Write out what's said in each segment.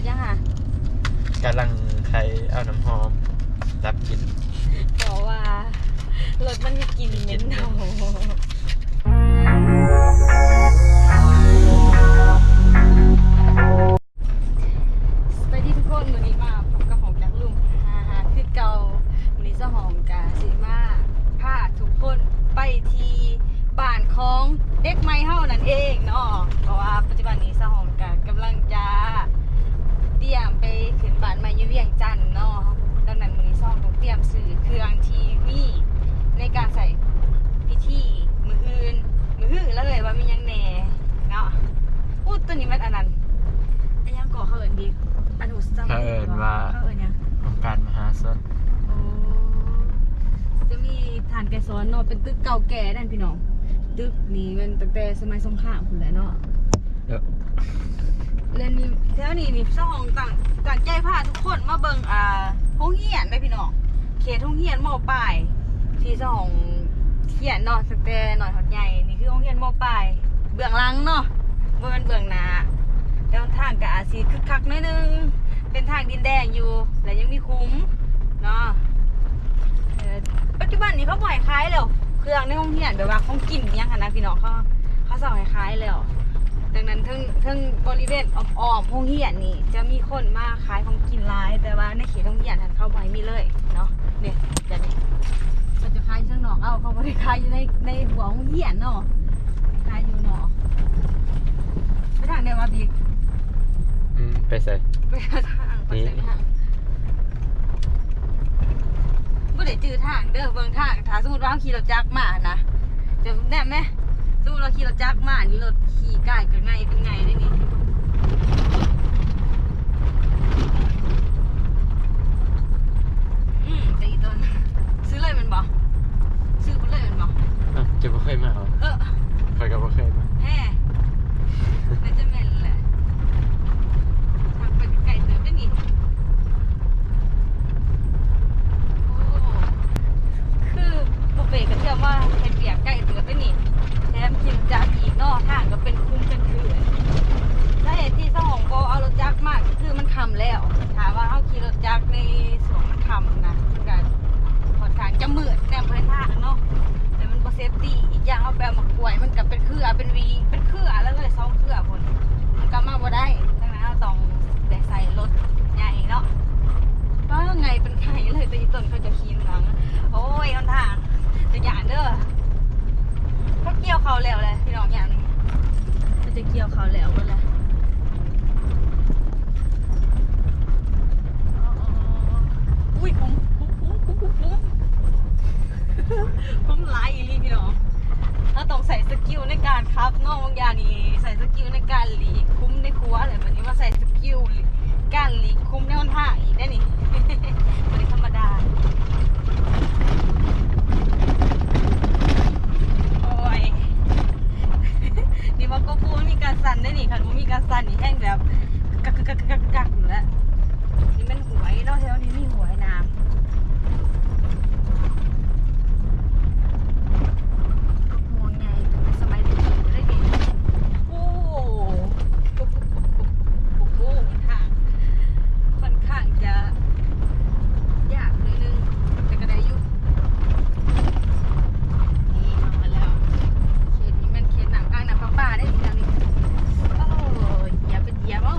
เป็นยังอะกำลังใครเอาน้ำหอมรับกินบอกว่ารถมันมีกลิ่นเหม็นเน่าสวัสดีทุกคนวันนี้มาพบกับของจักลุงฮ่าฮ่าคือเก่าวันนี้เจ้าหอมกาซีมาพาทุกคนไปที่บ้านของเด็กไม้เฮานั่นเองเนาะเพราะว่าปัจจุบันนี้เจ้าหอมกากำลังจะ เตรียมไปขึ้นบ้านใหม่ อยู่เวียงจันทน์เนาะดังนั้นมื้อนี้ซ่องต้องเตรียมซื้อเครื่องทีวีในการใส่พิธีมืออื่นมืออื่นแล้วเลยว่ามีหยังแหน่เนาะพูดตัวนี้มันอันนั้นอันยังก่อเขาเอิ้นดีอันหูซ้ำเขาเอิ้นว่า เขาเอิ้นหยัง องค์การมหาชนโอ้จะมีฐานแกซ้อนเนาะเป็นตึกเก่าแก่นั่นพี่น้องตึกนี้มันตั้งแต่สมัยสงครามพุ่นแหละเนาะเออ เรนนี่แถวนี้นี่ช่องต่างต่างใจพาทุกคนมาเบิ่งอ่าห้องเฮียนได้พี่น้องเขตห้องเฮียนมอปลายที่ช่องเขียนเนาะตั้งแต่หน่อยหอดใหญ่นี่คือห้องเฮียนมอปลายเบื้องหลังเนาะบ่แม่นเบื้องหน้าแล้วทางก็อาจสิคึกคักหนิดนึงเป็นทางดินแดงอยู่และยังมีคุ้มเนาะปัจจุบันนี้เขาปล่อยขายแล้ว เครื่องในห้องเฮียนแบบว่าของกินยังหันนะพี่น้องเขาเขาสั่งให้ายแล้ว ดังนั้นทั้งทั้งบริเวณอ้อมๆห้องเฮียนนี่จะมีคนมาขายของกินร้าย แต่ว่าในเขตห้องเฮียนนั้นเข้าไปมีเลยเนาะเนี่ยแบบนี้เขาจะขายข้างนอกเอาเขาบริขายอยู่ในในหัวห้องเฮียนเนาะขายอยู่นอกไปทางเดียวมาบีกอืมไปใส่ไปทางไปเส้นทางบ่ได้จื้อทางเด้อเบิ่งทางถ้าสมมติว่าเราขี่รถจักรมานะจะแน่ไหม สมมติเราขี่รถจักรมานี่รถขี่ใกล้กันไงเป็นไงได้นี่อืมตีต้นซื้อเลยแมันบอกซื้อไปเลยแมันบอกอะจะบ่เคยมาเหรอเออคอยก็บ่เคยมาแฮ่น่าจะแม่นแหละทางไปไกลเติมได้นี่โอ้คือบุฟเฟ่ก็เชื่อว่าเฮ็ดเบียกไก่เติมได้นี่แถมกินจากอีกนอกทางก็เป็นคุ้มเป็นคืนสาเหตุที่สมองโบเอารถจักรมากคือมันคำแล้ว ถามว่าเอาขี่รถจักรในสวนมันคำนะมันก็ค่อนข้างจะมืดแนมพื้นทางเนาะแต่มันบ่เซฟตี้อีกอย่างเอาแปลมากล้วยมันก็เป็นคือเป็นวีเป็นเครือแล้วก็เลยสองเครือพุ่นมันก็มาบ่ได้ดังนั้นเราต้องได้ใส่รถใหญ่เนาะว่าไงเป็นไข่เลยแต่อีต้นเขาจะขี่หลัง โอ้ยเอาทางจะหยานเด้อเขาเกี่ยวเขาแล้วเลยพี่น้องอย่างนี้ เกี่ยวเขาแล้วก็เลยอุ้ยผมผมผมผมผมผมผมไลายอีหลีพี่น้องเราต้องใส่สกิลในการครับนองบางอย่างนี่ใส่สกิลในการหลีกคุ้มในครัวอะไรแบบนี้มาใส่สกิลการหลีกคุ้มในหนท่างอีกได้นี่ไม่ธรรมดา โอ้ย นี่ว่าก็พูมีการสั่นได้นี่ค่ะมันมีการ สันนี่แห้งแบบกักกักกักกักแล้วนี่มันหวยเนาะแถวนี้มีหวยน้ำ ห่วงใยสมัยเด็กๆได้ดีโอ้โหโอ้โหทางค่อนข้างจะยากนิดนึงแต่ก็ได้อยู่นี่มาแล้วเขตนี้มันเขตหนังกลางหนังปลาป่าได้ดีจังนี่โอ้ยเหยียบเป็นเหยียบเอ้า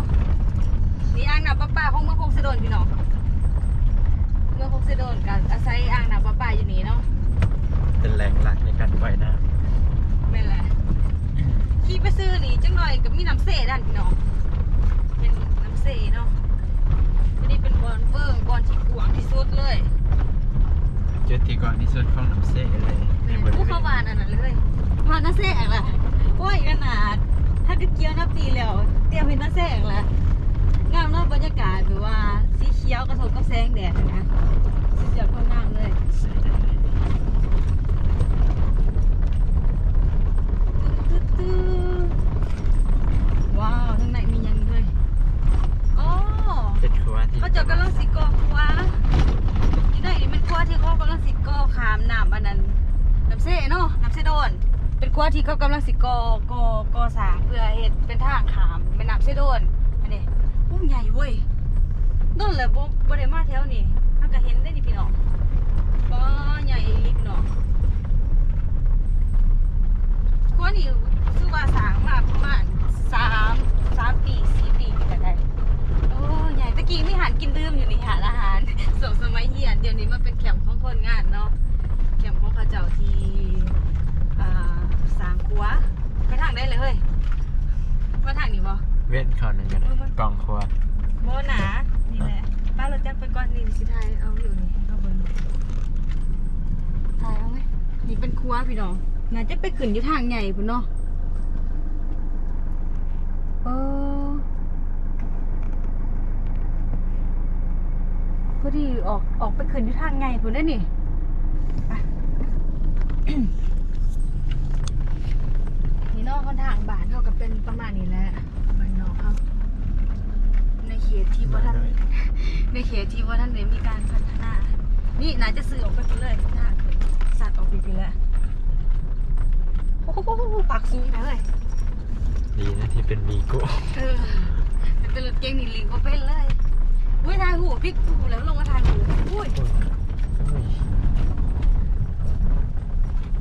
นี่อ่างน้ำปลาป่าของเมืองพงศดลพี่น้องเมืองพงศดลกับอาศัยอ่างน้ำปลาป่าอยู่นี่เนาะ เป็นแหล่งหลักในการปล่อยน้ แม่นแหละขี่ไปซื้อนี่จังหน่อยกับมีน้ำเสด้านพี่น้องเป็นน้ำเสเนาะอันนี้เป็นบอลเฟิร์งบอลที่กว้างที่สุดเลยำจุดที่ก่อนที่สุดของน้ำเสเลยในบริ ผู้ เว เข้า ณ บ้านอันนั้นเลย น้ำเสกละโอ้ยขนาด ถ้าเกี่ยวน้ำปีแล้ว เตรียมเป็นน้ำเสกละงามเนาะบรรยากาศแบบว่าสีเขียวกระทบกับแสงแดดนะสุดยอดความงามเลยตื้อๆว้าวข้างในมียังด้วยอ๋อเป็นครัวที่เขาเจะกำลังสิกอครัวที่ไหนนี่เป็นครัวที่เขากำลังสิกอขามน้ำอันนั้นน้ำเสเนาะน้ำเสโดน เป็นครัวที่เขากำลังสิกอกอกอสร้างเพื่อเฮ็ดเป็นทางขามเป็นน้ำเสโดนอันนี้อู้ใหญ่เว้ยโดนเลยบ่บ่ได้มาแถวนี้ถ้าก็เห็นได้นี่พี่น้องบ่ใหญ่ลีพี่น้องคัวนี่คือว่าสร้างมาประมาณ3 3ปี4ปีก็ได้โอ้ใหญ่ตะกี้มีหารกินดื่มอยู่นี่หาอาหารสมสมัยเฮียนเดี๋ยวนี้มันเป็นแคมป์ของคนงานเนาะ นี้บ่เว้นเขาหนึ่งกันกองครัวโบหนา นี่แหละ ป้ารถจักรไปก่อนนี่สิไทยเอาอยู่นี่เอาเบิ่งถ่ายเอาไหมนี่เป็นครัวพี่น้อง น่าจะไปขึ้นอยู่ทางใหญ่พุ่นเนาะเออพอดีออกออกไปขึ้นอยู่ทางใหญ่พุ่นได้อนี่ไป นี่เนอกคนทางบ้านเขาก็เป็นประมาณนี้แหละบ้านนอกเขาในเขตที่ว่าท่านในเขตที่ว่าท่านได้มีการพัฒนา นี่นายจะซื้อออกไปไปเลยถ้าสัตว์ออกไปไปแล้วโอ้โหปากสูงนะเลยดีนะที่เป็นวีโก้เออเป็นรถเก่งนี่ลิงก็เป็นเลยอุ้ยทายหูพลิกหูแล้วลงมาทายหูอุ้ย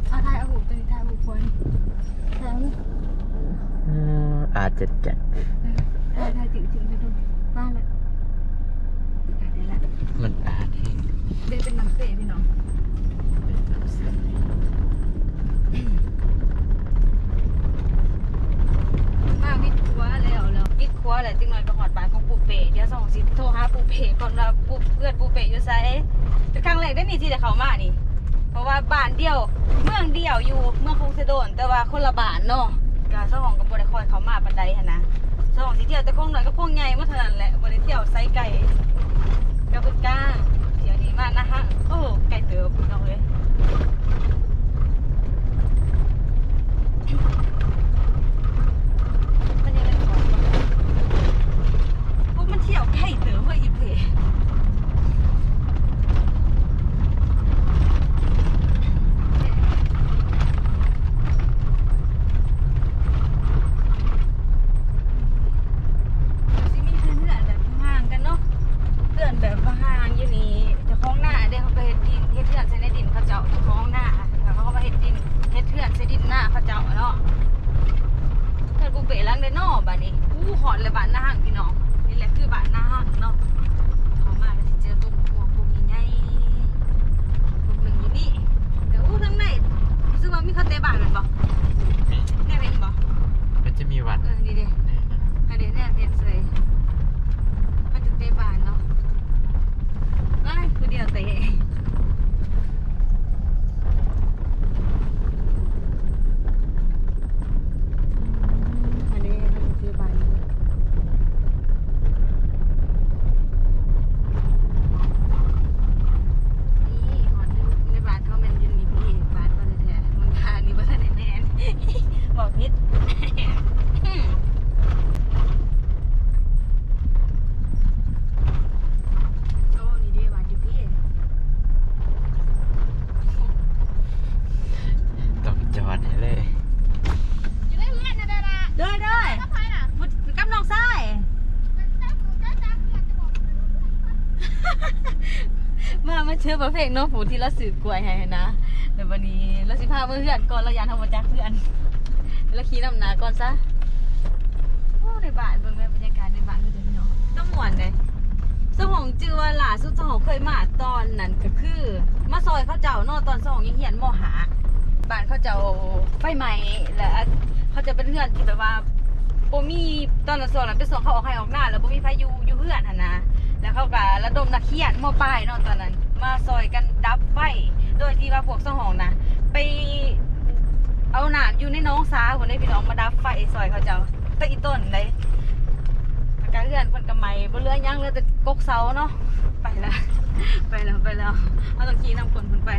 เอาทายเอาหูเป็นทายหูควรทายเอานี่ อา จจะจัดเออทายทายจริงจริงๆไปดูมาเลยอะได้ละมันอาจให้เดินเป็นน้ำเปรย์พี่น้องเป็นน้ำใสมาวิดครัวแล้วแล้ววิดครัวแล้วจังหน่อยก็หอดบ้านของปูเป้เดี๋ยวส่งสิโทรหาปูเป้ก่อนว่าปูเพื่อนปูเป้อยู่ไสเป็นครั้งแรกได้นี่ที่ได้เข้ามานี่ เพราะว่าบ้านเดียว เมืองเดียวอยู่เมืองคงเสโดนแต่ว่าคนละบ้านเนาะ กาสองก็บ่ได้คอยเขามาปานใดหั่นนะสองสิเที่ยวแต่คงหน้อยก็คงใหญ่มาเท่านั้นแหละบ่ได้เที่ยวไสไกลกับเพิ่นกลางเที่ยวนี้มากนะฮะโอ้ไกลเติบน้องเอ้ยมันยังไงก่อนพวกมันเที่ยวใกล้เต๋อเพื่ออีเพสิมีเพื่อนเพื่อนแบบห่างกันเนาะเพื่อนแบบห่างอยู่นี่เจะคล้าของหน้าเดี๋ยวเขาไปเฮ็ดดินเฮ็ดเพื่อนใส่ในดินเขาเจ้าเจะคล้าของหน้าแล้วเขาก็มาเฮ็ดดินเฮ็ดเพื่อนใส่ดินหน้าเขาเจ้าเนาะ เพื่อนกูเป๋ล้างเดนนอบ้านนี้อู้หอนเลยบ้านหน้าห้างพี่น้องนี่แหละคือบ้านหน้าห้างเนาะเขามาก็สิเจอตัวพวกพวกใหญ่ๆพวกหนึ่งอยู่นี่เดี๋ยวอู้ทั้งในรู้สึกว่ามีเขาเตะบ้านกันบ่ มี แน่เป็นบ่ มันจะมีวัด เออนี่เด้อันนี้แน่เป็นเลยมันจะเตะบ้านเนาะไอ้ยคือเดียวเตะอันนี้มันจะเตะบ้าน นี่หอนในบ้านเขาแมันอยืนนี่พี่บ้านเขาแท้ๆมันพานี่บ้านแน่นๆบอกพิษโอ้นี่เดีบ้านอยู่พี่ ต้องจอดให้เลย อยู่ในเรือนนะดารา เด้อเด้อ ถ้าใครน่ะ พุดกับน้องทราย เจ้าปู่เจ้าจักอยากจะบอก มาเชื่อประเพลงน้องผูที่เราสืบกล้วยให้นะเดี๋ยววันนี้เราสิพาเพื่อนก่อนเรายานทำมาจากเพื่อนแล้วขี่นำหนาก่อนซะโอ้ในบ้านเบิ่งแม่บรรยากาศในบ้านคือจะพี่น้องต้องหวนเลยสมองจือว่าหล่าสุดสมองเคยมาตอนนั้นก็คือ มาซอยเขาเจ้าเนอตอนสมองยังเหียนมหาบ้านเขาเจ้าไฟไหม้และเขาจะเป็นเพื่อนที่แบบว่าโบมีตอนนั้นสองนั้นเป็นสองเขาออกให้ออกหน้า แล้วโบมีพายุอยู่เพื่อนหันนะแล้วเขาก็ระดมนักเขียนมอปลายเนาะตอนนั้น มาซอยกันดับไฟโดยที่ว่าพวกสหองนะไปเอาหนามอยู่ในน้องสาคนนี้พี่น้องมาดับไฟซอยเขาเจ้าตะอีต้นเลยการเลื่อนเพิ่นกำไมบ่เหลือยังเลือแต่กกเสาเนาะไปแล้วไปแล้วไปแล้วเอาต้องขี่นำคนเพิ่นไป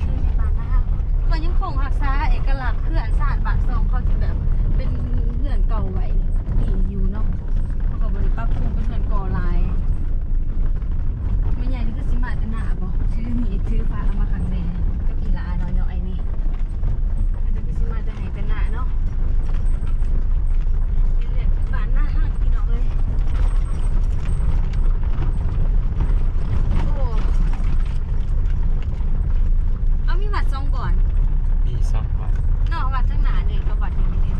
คือในบ้านนะคะก็ยังคงรักษาเอกลักษณ์เขื่อนสานบานซองเขาที่แบบเป็นื่อนเก่าไว้ดีอยู่เนาะเขาก็บริปรับปรุงเป็นเพื่อนก่อลายไม่ใหญ่นี่คือสิมาจะหนาบ่ชื่อนี่ชื่อฟ้าเอามาขังแม่ก็ปีละน้อยเนาะไอ้นี่ก็จะคือสิมาจะหายนแต่หนาเนาะมีบัตรซองก่อน มีซองก่อนนอกบัดทั้งหนาเลยกับวัดอย่างนี้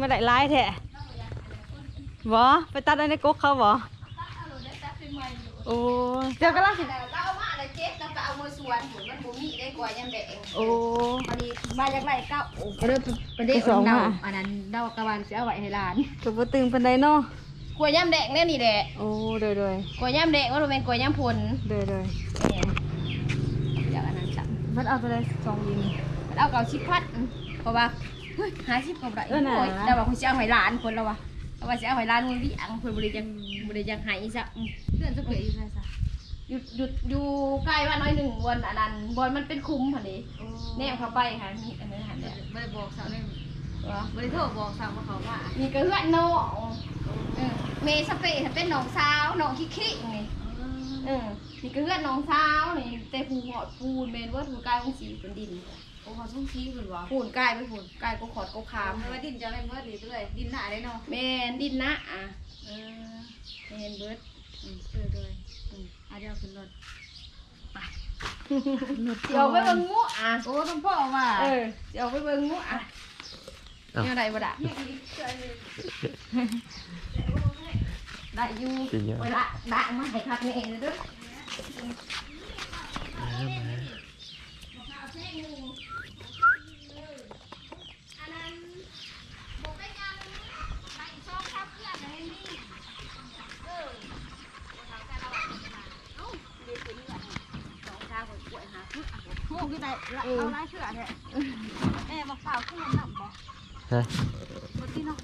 มาได้ร้ายแท้บ่ไปตัดอันในกกเขาบ่โอ้เจ้ากำลังสิเราเอามาอะไรเจ็บแล้วก็เอามือสวนหัวมันบ่มีได้กว่ายังแดงโอ้พอดีมาจากไรก็โอ้ก็เริ่มประเดี๋ยวไปสองเดามาอันนั้นเดากระบาลจะเอาไว้ให้หลานก็บ่ตึงปานใดเนาะกล้วยย่ำแดงเนี่ยนี่แหละโอ้โดยโดยกล้วยย่ำแดงว่าเป็นกล้วยย่ำผลโดยโดยเนี่ยเดี๋ยวอันนั้นสั่งมันเอาไปเลยสองยิงเอาเก่าชิบพัดเพราะว่าเฮ้ย หาชิบกับไรเออน่ะโอ้ยแต่ว่าคุณจะเอาให้หลานคนแล้ววะแต่ว่าจะเอาให้หลานมือวิ่งคนบริยังบริยังหายซะอืมเพื่อนจะเปลี่ยนอยู่ไสซะอยู่อยู่อยู่ใกล้บ้านน้อยหนึ่งบนอันนั้นบนมันเป็นคุ้มพอดีแนมเข้าไปค่ะมีอันนั้นหันเนี่ยบ่ได้บอกสาวเลยวะบ่ได้โทรบอกสาวว่าเขาว่ามีกระเฮือนน้องเออเมย์สเปรย์เป็นน้องสาวน้องขี้ขี้นี่เออมีกระเฮือนน้องสาวนี่แต่ผูหอดปูนเมนเว่าถูกกายของสีเป็นดิน โอ้เขาส่งชี้เพิ่นว่าปูนกายไปปูนกายก็ขอดก็คามไม่ว่าดินจะแม่นเบิดนี่เลยดินหนาได้เนาะแมนดินนะอะเออแมนเบิร์ดอืมเออโดยอืมอะเดี๋ยวขึ้นรถไปรถเดี๋ยวไปเบิ่งงูอะโอ้ต้องพ่อว่าเออเดี๋ยวไปเบิ่งงูอะยังไงบ่ด่ะได้อยู่จริงเหรอเวลาด่ามาให้คักนี่เองเด้อ มามา อันนั้นบอกได้ยังไปชอบครับเพื่อนเลยนี่เออเอ้าเดี๋ยวถึงละสองทางคนป่วยหาพึ่ง โอ้คือได้ละ เอาหลายเชือกแท้แม่บักพร้าวขึ้นน้ำบ่ฮะบ่ที่เนาะ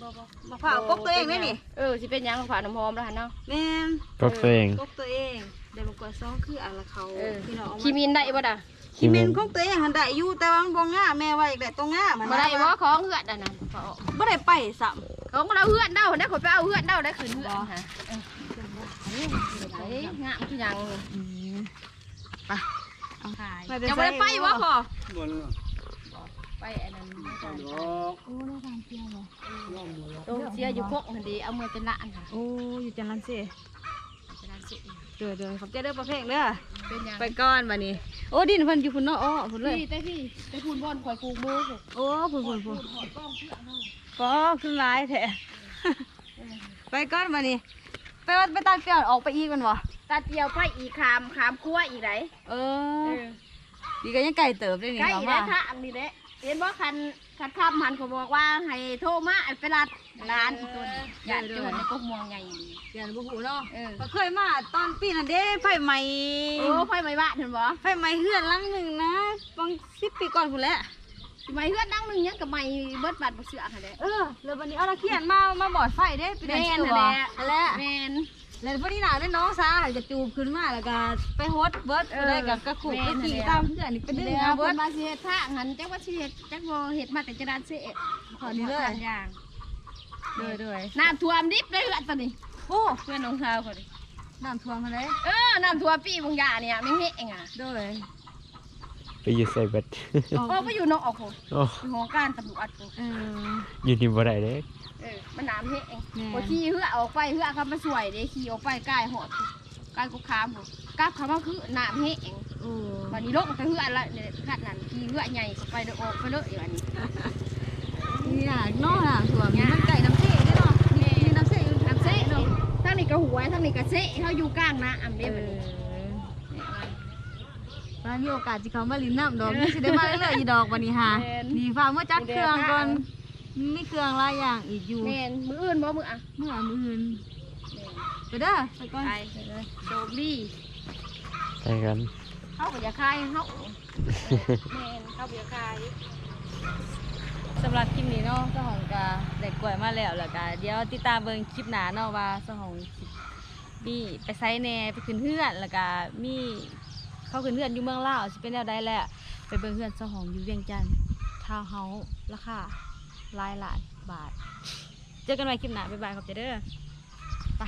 บ่บ่บักพร้าวกบตัวเองได้นี่เออสิเป็นหยังผ่านน้ำหอมแล้วหั่นเนาะแม่นก็ตัวเองกบตัวเองได้มากกว่าสองคืออันละเขาเออพี่น้องเอามาคีมินได้บ่ด่ะคิเมนของตัวเองหันได้อยู่แต่ว่ามันบ่ง่าแม่ว่าอยากได้ตัวง่ามันบ่ได้บ่ของเฮือดอะนะเขาบ่ได้ไปซ้ของเราเฮือดเด้าได้ขอยไปเอาเฮือดเด้าได้คืนเฮือดฮะเออเฮ้ยงามคือหยังำไปเอาขาย จะบ่ได้ไปบ่พอบ่ล่ะไปอันนั้นดอกโอ้ได้ทางเที่ยวเลยตรงเสียอยู่พกนั่นดีเอามือเป็นละอันค่ะโอ้อยู่จันทร์ลันเซ่เป็นอันสิเดี๋ยวเดี๋ยวขอบใจเด้อประเพ่งเด้อเป็นหยังไปก่อนบัดนี้โอ้ดินเพิ่นอยู่พุ่นเนาะอ้อพุ่นเลยพี่แต่พี่แต่พูนบอลข่อยปลูกมือโอ้พุ่นพุ่นพุ่นถอดกล้องเพื่อนเฮาก็ขึ้นหลายแท้ไปก่อนบัดนี้ไปวัดไปตัดเปลี่ยนออกไปอีกแมันบ่ ตาเตียวไปอีกคามคามคั่วอีกไหนเออดีก็ยังไก่เติบได้นี่ใกล้เนาะได้ว่าค่ะอันนี้เด้เห็นบ่คันคันข้ามหันเขาบอกว่าให้โทรมาอันไปรัดร้านอีกตัวนี้ญาติโจรในกกม่วงใหญ่ดีเปลี่ยนบ่ฮู้เนาะเออก็เคยมาตอนปีนั้นเด้ไฟไหม้โอ้ไฟไหม้บ้านเห็นบ่ไฟไหม้เฮือนหลังหนึงนะบาง10ปีก่อนพุ่นแหละไหม้เฮือดดังหนึงยังกับไหม้เบิดบาดบ่เสือค่ะเด้ เออแล้ววันนี้เอาละเขียนมามาบอดไฟเด้เป็นแม่นตัวนั่นแหละนั่นแหละแม่น แล้ววันนี้หนาเป็นน้องซาจะจูบขึ้นมาแล้วก็ไปโฮสเบิร์ดอะไรกับกระขุกกระขี่ตามเพื่อนนี่ไปดึงเดือาเบิเบิดร์ดมาสิเฮ็ดทางหันจักว่าสิเฮ็ดจักบ่เฮ็ดมาแต่จะดานเสะขอนี้เลยทางอย่างด้วยด้อน้ำท่วมดิบได้เฮือตอนนี้โอ้เพื่อนน้องสาวเขาดิน้ำท่วมมาเลยเออน้ำท่วมปีบางยาเนี่ยไม่เห็นองอะด้วย อยู่ใส่เบ็ดอโอ้ไปอยู่นอกออกโหโอ้อยู่หอการตำรวจโหเออ อยู่นี่บ่ได้เด้เออมันน้ำเฮ็ดเองแม่ พอขี่เฮือออกไปเฮือเขามาสวยเด้ขี่ออกไปใกล้หอดใกล้กุกคามโหกลับเขามาคือน้ำเฮ็ดเองโอ้วันนี้ลงไปเฮือละเนี่ยขนาดนั้นขี่เฮือใหญ่ไปเด้อออกไปเลยอย่างนี้นี่น่ะน้องน้ำท่วมนี่มันไก่น้ำเสเด้อเนาะนี่นี่น้ำเสอยู่น้ำเสะเนาะทั้งนี้ก็หัวทั้งนี้ก็เสะเขาอยู่กลางน้ำเอเด้อบัดนี้ ว่ามีโอกาสสิเขามาลินน้ำดอกนี่สิได้มาเรื่อยๆอีดอกวันนี้ฮะนี่ฟ้าเมื่อจัดเครื่องก่อนมีเครื่องหลายอย่างอีกอยู่ แม่นมืออื่นบ่มืออะเมื่อมื้ออื่นไปเด้อไปก่อนไปเลยโชคดีไปกัน เขาก็อย่าคายเขาแม่นเขาอย่าคายสำหรับคลิปนี้เนาะเจ้าของกาได้กล้วยมาแล้วแล้วก็เดี๋ยวติดตามเบิ่งคลิปหน้าเนาะว่าเจ้าของสิมีไปไซแหน่ไปขึ้นเฮือนแล้วก็มี เข้าขึ้นเฮือนอยู่เมืองลาวสิเป็นแนวใดแหละไปเบิ่งเฮือนเจ้าของอยู่เวียงจันทร์ทาวเฮาราคาหลายหลานบาท เจอกันใหม่คลิปหน้าบ๊ายบายขอบใจเด้อไป